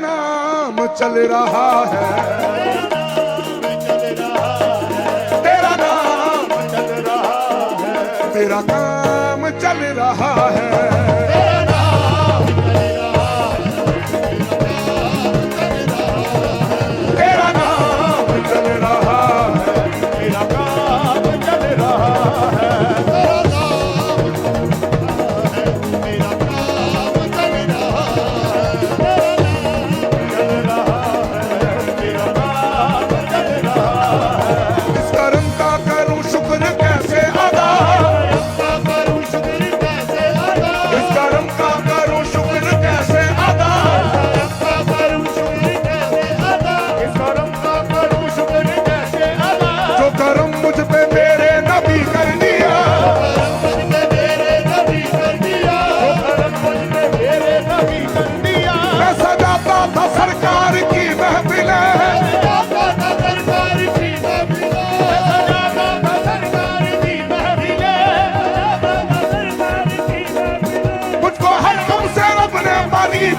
ਨਾਮ ਚੱਲ ਰਹਾ ਹੈ। ਤੇਰਾ ਨਾਮ ਚੱਲ ਤੇਰਾ ਨਾਮ ਚੱਲ ਰਹਾ ਹੈ।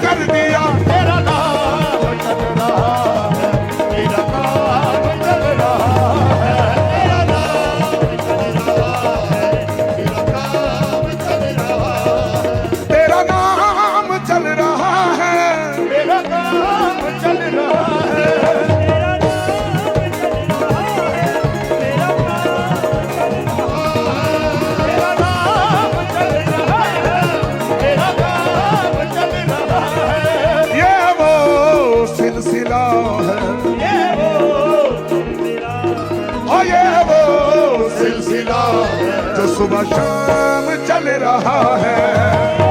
got it. ये वो सिलसिला जो सुबह शाम चल रहा है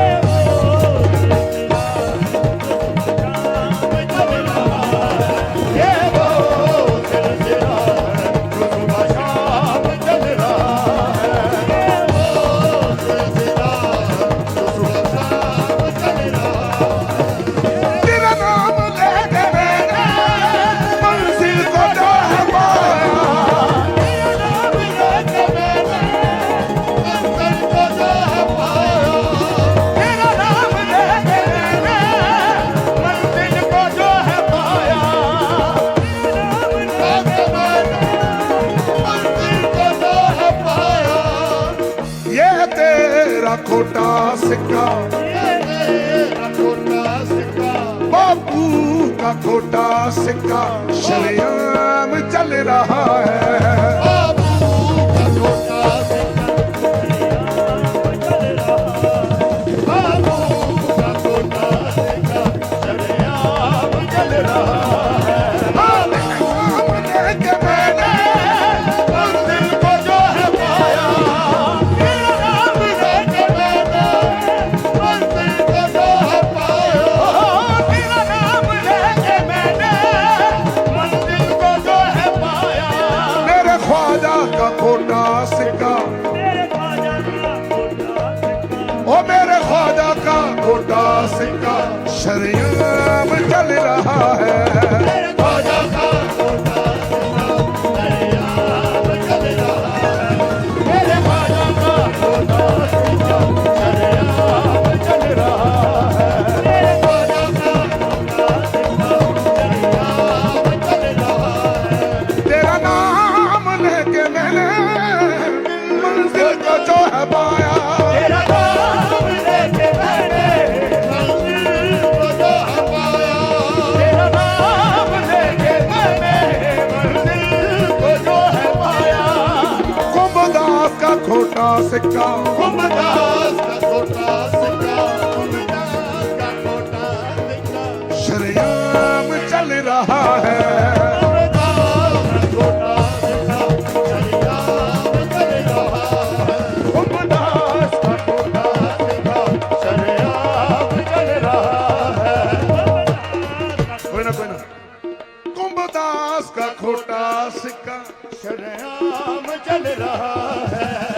ਤੇਰਾ ਖੋਟਾ ਸਿੱਕਾ। ਤੇਰਾ ਸਿੱਕਾ ਬਾਪੂ ਦਾ ਖੋਟਾ ਸਿੱਕਾ। ਸ਼ਰਿਆਮ ਚੱਲ ਰਹਾ ਹੈ। ਸ਼ਰਿਆਮ ਚੱਲ ਰਹਾ ਹੈ। ਸਿੱਕਾ। ਹੁਮਦਾਸ ਦਾ ਕੋਟਾ ਸਿੱਕਾ। ਹੁਮਦਾਸ ਦਾ ਕੋਟਾ ਸਿੱਕਾ ਸ਼ਰਿਆਮ ਚੱਲ ਰਹਾ ਹੈ। ਸਿੱਕਾ। सिक्का ਚੱਲ चल रहा